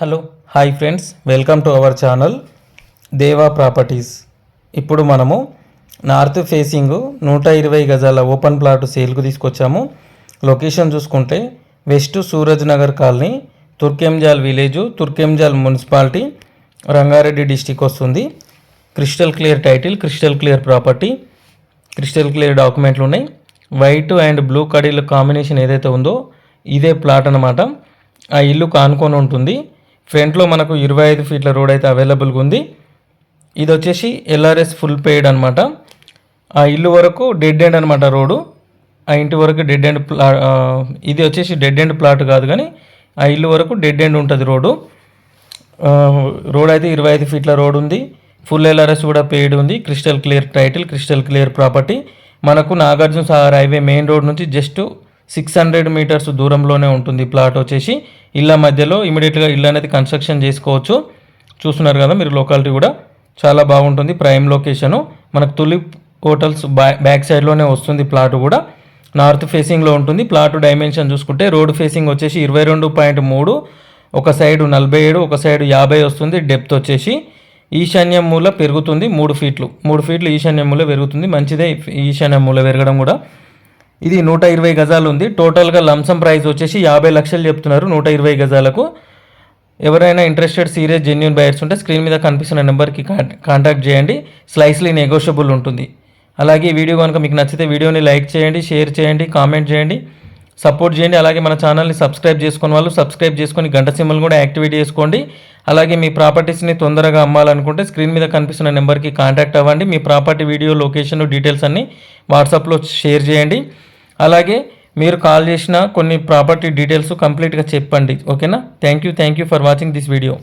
Hello hi friends. Welcome to our channel Deva properties. ఇప్పుడు మనము north facing నూట ఇరవై గజాల ఓపెన్ ప్లాట్ సేల్కు తీసుకొచ్చాము. లొకేషన్ చూసుకుంటే west Suraj Nagar colony Turkayamjal village Turkayamjal municipality Rangareddy district వస్తుంది. Crystal clear title crystal clear property. Crystal clear డాక్యుమెంట్లు ఉన్నాయి. వైట్ అండ్ బ్లూ కడీల కాంబినేషన్ ఏదైతే ఉందో ఇదే ప్లాట్ అనమాట ఆ ఇల్లు కానుకొని ఉంటుంది. ఫ్రంట్లో మనకు ఇరవై ఐదు ఫీట్ల రోడ్ అయితే అవైలబుల్గా ఉంది. ఇది వచ్చేసి ఎల్ఆర్ఎస్ ఫుల్ పేయిడ్ అనమాట ఆ ఇల్లు వరకు డెడ్ ఎండ్ అనమాట రోడ్డు. ఆ ఇంటి వరకు డెడ్ ఎండ్ ప్లా ఇది వచ్చేసి డెడ్ ఎండ్ ప్లాట్ కాదు కానీ ఆ ఇల్లు వరకు డెడ్ ఎండ్ ఉంటుంది రోడ్డు. రోడ్ అయితే ఇరవై ఐదు ఫీట్ల రోడ్ ఉంది. ఫుల్ ఎల్ఆర్ఎస్ కూడా పేడ్ ఉంది. Crystal clear title crystal clear property. మనకు Nagarjuna Sagar highway main road నుంచి జస్ట్ సిక్స్ హండ్రెడ్ మీటర్స్ దూరంలోనే ఉంటుంది ప్లాట్ వచ్చేసి. ఇళ్ళ మధ్యలో ఇమీడియట్గా ఇల్లు అనేది కన్స్ట్రక్షన్ చేసుకోవచ్చు. చూస్తున్నారు కదా మీరు లొకాలిటీ కూడా. చాలా బాగుంటుంది ప్రైమ్ లొకేషను మనకు తులిప్ హోటల్స్ బ్యా బ్యాక్ సైడ్లోనే వస్తుంది ప్లాట్ కూడా. నార్త్ ఫేసింగ్లో ఉంటుంది. ప్లాట్ డైమెన్షన్ చూసుకుంటే రోడ్ ఫేసింగ్ వచ్చేసి ఇరవై రెండు పాయింట్ మూడు ఒక సైడు నలభై ఏడు ఒక సైడు యాభై వస్తుంది. డెప్త్ వచ్చేసి ఈశాన్య మూల పెరుగుతుంది మూడు ఫీట్లు మూడు ఫీట్లు ఈశాన్య మూల పెరుగుతుంది. మంచిదే ఈశాన్య మూల పెరగడం కూడా. ఇది నూట ఇరవై గజాలు ఉంది. టోటల్గా లంసం ప్రైస్ వచ్చేసి యాభై లక్షలు చెప్తున్నారు నూట ఇరవై గజాలకు. ఎవరైనా ఇంట్రెస్టెడ్ సీరియస్ జెన్యున్ బయర్స్ ఉంటే స్క్రీన్ మీద కనిపిస్తున్న నెంబర్కి కాంటాక్ట్ చేయండి. స్లైస్లీ నెగోషియబుల్ ఉంటుంది. అలాగే ఈ వీడియో కనుక మీకు నచ్చితే వీడియోని లైక్ చేయండి షేర్ చేయండి కామెంట్ చేయండి. సపోర్ట్ చేయండి. అలాగే మన ఛానల్ని సబ్స్క్రైబ్ చేసుకున్న వాళ్ళు సబ్స్క్రైబ్ చేసుకొని గంట సింబల్ కూడా యాక్టివేట్ చేసుకోండి. అలాగే మీ ప్రాపర్టీస్ని తొందరగా అమ్మాలనుకుంటే స్క్రీన్ మీద కనిపిస్తున్న నెంబర్కి కాంటాక్ట్ అవ్వండి. మీ ప్రాపర్టీ వీడియో లొకేషన్ డీటెయిల్స్ అన్నీ వాట్సాప్లో షేర్ చేయండి. అలాగే మీరు కాల్ చేసిన కొన్ని ప్రాపర్టీ డీటెయిల్స్ కంప్లీట్గా చెప్పండి ఓకేనా? Thank you thank you for watching this video.